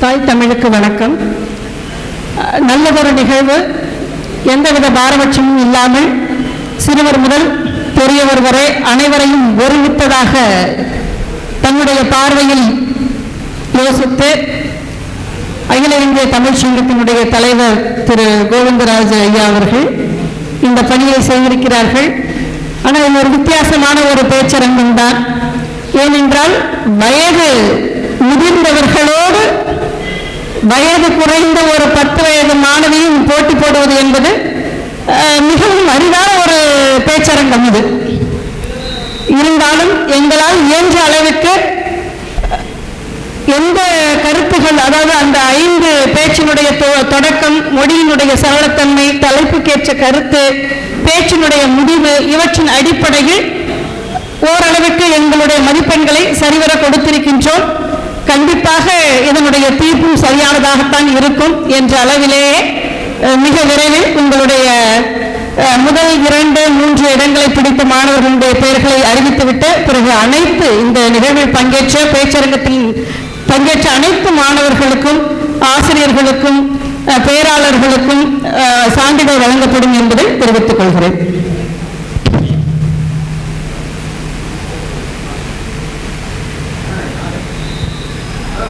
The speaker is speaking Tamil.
தாய் தமிழுக்கு வணக்கம். நல்ல ஒரு நிகழ்வு. எந்தவித பாரபட்சமும் இல்லாமல் சிறுவர் முதல் பெரியவர் வரை அனைவரையும் ஒருமித்ததாக தன்னுடைய பார்வையில் யோசித்து அகில இந்திய தமிழ் சங்கத்தினுடைய தலைவர் திரு கோவிந்தராஜ் ஐயா அவர்கள் இந்த பணியை செய்திருக்கிறார்கள். ஆனால் இது ஒரு வித்தியாசமான ஒரு பேச்சரங்கம் தான். ஏனென்றால் வயது முதிர்ந்தவர்களோடு வயது குறைந்த ஒரு பத்து வயது மாணவியும் போட்டி போடுவது என்பது மிகவும் அரிதான ஒரு பேச்சரங்கம் இது. இருந்தாலும் எங்களால் இயன்ற அளவுக்கு எந்த கருத்துகள் அதாவது அந்த ஐந்து பேச்சினுடைய தொடக்கம் மொழியினுடைய சரளத்தன்மை தலைப்புக்கேற்ற கருத்து பேச்சினுடைய முடிவு இவற்றின் அடிப்படையில் ஓரளவுக்கு எங்களுடைய மதிப்பெண்களை சரிவர கொடுத்திருக்கின்றோம். கண்டிப்பாக இதனுடைய தீர்ப்பும் சரியானதாகத்தான் இருக்கும் என்ற அளவிலேயே மிக விரைவில் உங்களுடைய முதல் இரண்டு மூன்று இடங்களை பிடித்த மாணவர்களுடைய பெயர்களை அறிவித்துவிட்டு பிறகு அனைத்து இந்த நிகழ்வில் பங்கேற்ற பேச்சரங்கத்தில் பங்கேற்ற அனைத்து மாணவர்களுக்கும் ஆசிரியர்களுக்கும் பேராளர்களுக்கும் சான்றிதழ் வழங்கப்படும் என்பதை தெரிவித்துக் கொள்கிறேன்.